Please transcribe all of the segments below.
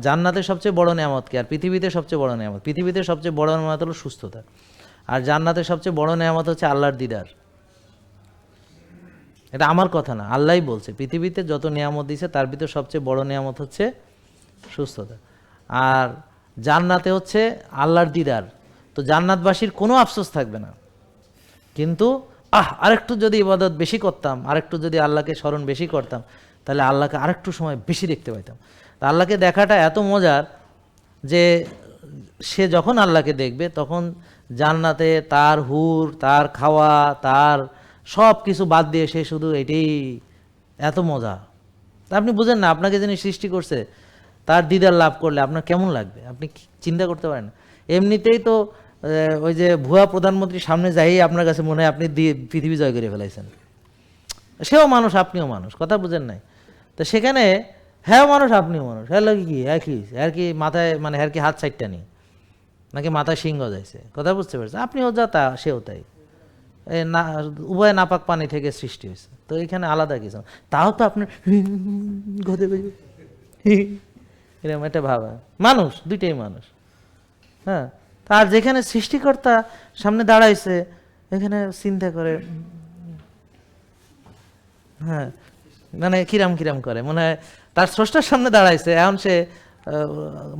জান্নাতের সবচেয়ে বড় নিয়ামত কি? আর পৃথিবীতে সবচেয়ে বড় নিয়ামত? পৃথিবীতে সবচেয়ে বড় নিয়ামত হলো সুস্থতা। আর জান্নাতের সবচেয়ে বড় নিয়ামত হচ্ছে আল্লাহর দিদার। এটা আমার কথা না, আল্লাহই বলছে। পৃথিবীতে যত নিয়ামত দিছে, তার ভিতরে সবচেয়ে বড় নিয়ামত হচ্ছে সুস্থতা। আর জান্নাতে হচ্ছে আল্লাহর দিদার। তো জান্নাতবাসীর কোনো আফসোস থাকবে না। কিন্তু, আহ, আরেকটু যদি ইবাদত বেশি করতাম, আরেকটু যদি আল্লাহকে স্মরণ বেশি করতাম, তাহলে আল্লাহকে আরেকটু সময় বেশি দেখতে পাইতাম। তা আল্লাহকে দেখাটা এত মজার যে সে যখন আল্লাহকে দেখবে, তখন জান্নাতে তার হুর, তার খাওয়া, তার সব কিছু বাদ দিয়ে সে শুধু এটাই এত মজা। তা আপনি বুঝেন না, আপনাকে যিনি সৃষ্টি করছে, তার দিদার লাভ করলে আপনার কেমন লাগবে? আপনি চিন্তা করতে পারেন এমনিতেই তো ওই যে ভুয়া প্রধানমন্ত্রীর সামনে যাই আপনার কাছে মনে হয় আপনি দিয়ে পৃথিবী জয় করে ফেলাইছেন। সেও মানুষ, আপনিও মানুষ, কথা বুঝেন নাই। তো সেখানে হ্যাঁ মানুষ, আপনিও মানুষ। হ্যাঁ লাগে কি? একই আর কি মাথায় মানে হ্যার কি হাত সাইডটা নেই নাকি মাথায় সিংহ যাইছে কথা বুঝতে পারছেন? আপনিও যা তা, সেও তাই। না, উভয় নাপাক পানি থেকে সৃষ্টি হয়েছে। তো এখানে আলাদা কিছু। তাও তো আপনার গদে এরকম একটা ভাবা মানুষ, দুইটাই মানুষ। হ্যাঁ? তার যেখানে সৃষ্টিকর্তা সামনে দাঁড়াইছে, এখানে চিন্তা করে। হ্যাঁ? মানে কিরাম কিরাম করে। মনে হয় তার স্রষ্টার সামনে দাঁড়াইছে, এখন সে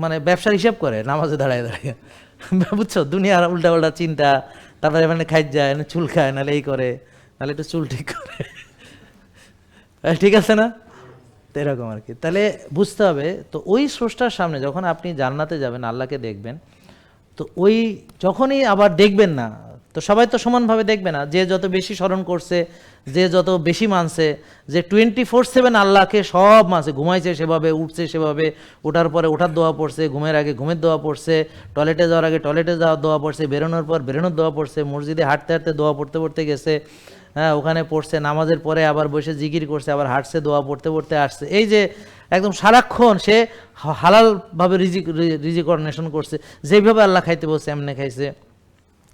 মানে ব্যবসার হিসাব করে, নামাজে দাঁড়ায় দাঁড়িয়ে। বুঝছ? দুনিয়ার উল্টা উল্টা চিন্তা, তারপরে মানে খাই যায় না চুল খায়, নাহলে এই করে, নাহলে একটু চুল ঠিক করে। ঠিক আছে না? তো এরকম আর কি। তাহলে বুঝতে হবে, তো ওই স্রষ্টার সামনে যখন আপনি জান্নাতে যাবেন, আল্লাহকে দেখবেন, তো ওই যখনই আবার দেখবেন না তো সবাই তো সমানভাবে দেখবে না। যে যত বেশি স্মরণ করছে, যে যত বেশি মানছে, যে টোয়েন্টি ফোর সেভেন আল্লাহকে সব মানছে। ঘুমাইছে সেভাবে, উঠছে সেভাবে ওঠার পরে ওঠার দোয়া পড়ছে, ঘুমের আগে ঘুমের দোয়া পড়ছে টয়লেটে যাওয়ার আগে টয়লেটে যাওয়ার দোয়া পড়ছে, বেরোনোর পর বেরোনোর দোয়া পড়ছে, মসজিদে হাঁটতে হাঁটতে দোয়া পড়তে পড়তে গেছে হ্যাঁ ওখানে পড়ছে, নামাজের পরে আবার বসে জিকির করছে, আবার হাঁটছে, দোয়া পড়তে পড়তে আসছে। এই যে একদম সারাক্ষণ সে হালালভাবে রিজিক রিজিক করছে যেভাবে আল্লাহ খাইতে বলছে, এমনি খাইছে।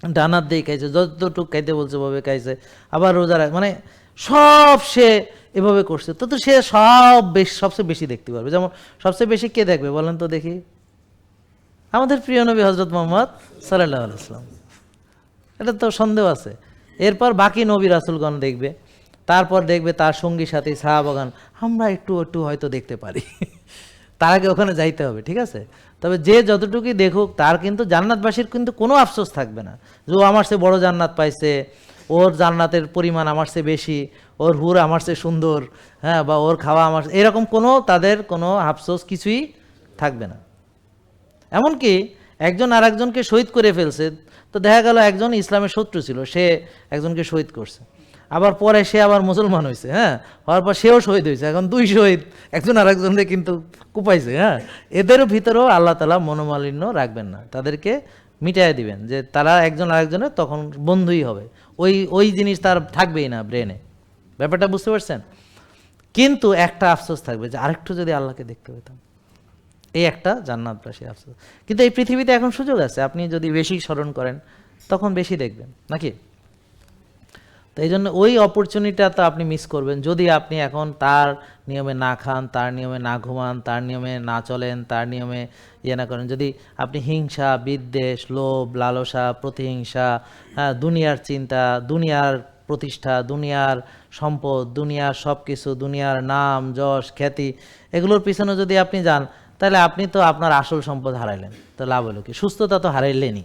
ডানার দিয়ে খাইছে, যতটুক খাইতে বলছে ভাবে খাইছে, আবার রোজা মানে সব সে এভাবে করছে, তো সে সব বেশ, সবচেয়ে বেশি দেখতে পারবে। যেমন সবচেয়ে বেশি কে দেখবে বলেন তো দেখি? আমাদের প্রিয় নবী হজরত মোহাম্মদ সাল্লাহ আলাইসলাম এটা তো সন্দেহ আছে। এরপর বাকি নবী রাসুলগণ দেখবে, তারপর দেখবে তার সঙ্গী সাথী সাহাবাগান। আমরা একটু একটু হয়তো দেখতে পারি। তার আগে ওখানে যাইতে হবে, ঠিক আছে? তবে যে যতটুকুই দেখুক, তার কিন্তু জান্নাতবাসীর কিন্তু কোনো আফসোস থাকবে না। যে ও আমার চেয়ে বড় জান্নাত পাইছে, ওর জান্নাতের পরিমাণ আমার চেয়ে বেশি, ওর হুর আমার চেয়ে সুন্দর হ্যাঁ বা ওর খাওয়া আমার এরকম কোনো তাদের কোনো আফসোস কিছুই থাকবে না। এমনকি একজন আর একজনকে শহীদ করে ফেলছে, তো দেখা গেল একজন ইসলামের শত্রু ছিল, সে একজনকে শহীদ করছে। আবার পরে সে আবার মুসলমান হয়েছে হ্যাঁ? হওয়ার পর সেও শহীদ হয়েছে এখন দুই শহীদ, একজন আর একজনকে কিন্তু কুপাইছে হ্যাঁ? এদের ভিতরেও আল্লাহ তালা মনোমালিন্য রাখবেন না, তাদেরকে মিটাই দিবেন, যে তারা একজন আরেকজনের তখন বন্ধুই হবে, ওই ওই জিনিস তার থাকবেই না ব্রেনে। ব্যাপারটা বুঝতে পারছেন? কিন্তু একটা আফসোস থাকবে, যে আরেকটু যদি আল্লাহকে দেখতে পেতাম, এই একটা জান্নাতবাসী আফসোস। কিন্তু এই পৃথিবীতে এখন সুযোগ আছে, আপনি যদি বেশি স্মরণ করেন, তখন বেশি দেখবেন, নাকি? তো এই জন্য ওই অপরচুনিটিটা তো আপনি মিস করবেন। যদি আপনি এখন তার নিয়মে না খান, তার নিয়মে না ঘুমান, তার নিয়মে না চলেন, তার নিয়মে ইয়ে না করেন, যদি আপনি হিংসা, বিদ্বেষ, লোভ, লালসা, প্রতিহিংসা হ্যাঁ দুনিয়ার চিন্তা, দুনিয়ার প্রতিষ্ঠা, দুনিয়ার সম্পদ, দুনিয়ার সব কিছু দুনিয়ার নাম, যশ, খ্যাতি, এগুলোর পিছনে যদি আপনি যান, তাহলে আপনি তো আপনার আসল সম্পদ হারাইলেন। তো লাভ হলো কি? সুস্থতা তো হারাইলেনই।